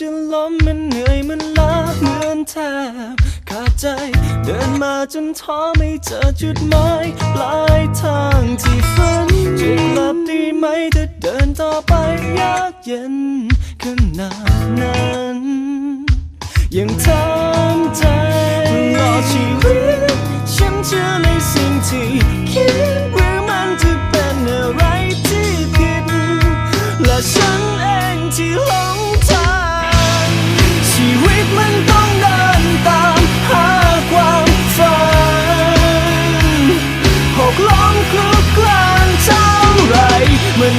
จะล้มมันเหนื่อยมันล้าเหมือนแทบขาดใจ เดินมาจนท้อไม่เจอจุดหมายปลายทางที่ฝันจะกลับดีไหมถ้าเดินต่อไปยากเย็นขนาดนั้นยังทำใจรอชีวิตฉันเชื่อในสิ่งที่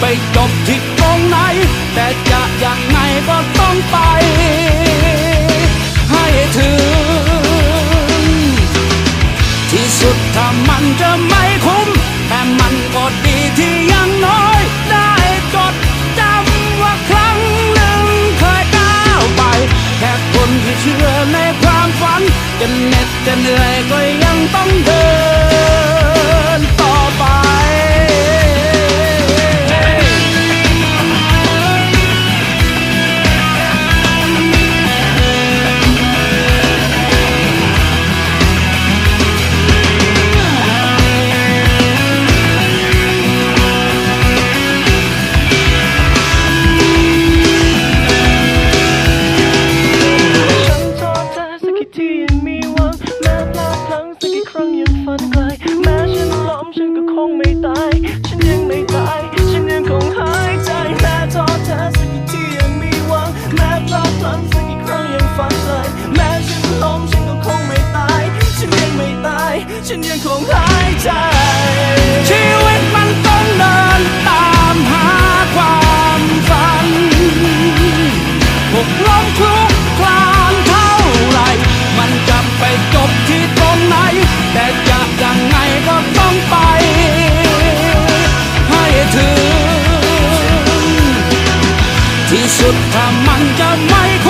ไปจบที่ตรงไหน แต่จะยังไงก็ต้องไป ให้ถึง ที่สุดถ้ามันจะไม่คุ้ม แต่มันก็ดีที่ยังน้อย ได้จดจำว่าครั้งหนึ่งเคยก้าวไป แค่คนที่เชื่อในความฝัน จะเหน็ดจะเหนื่อยก็ยังต้องเดิน ที่สุดถ้ามันจะไม่คุ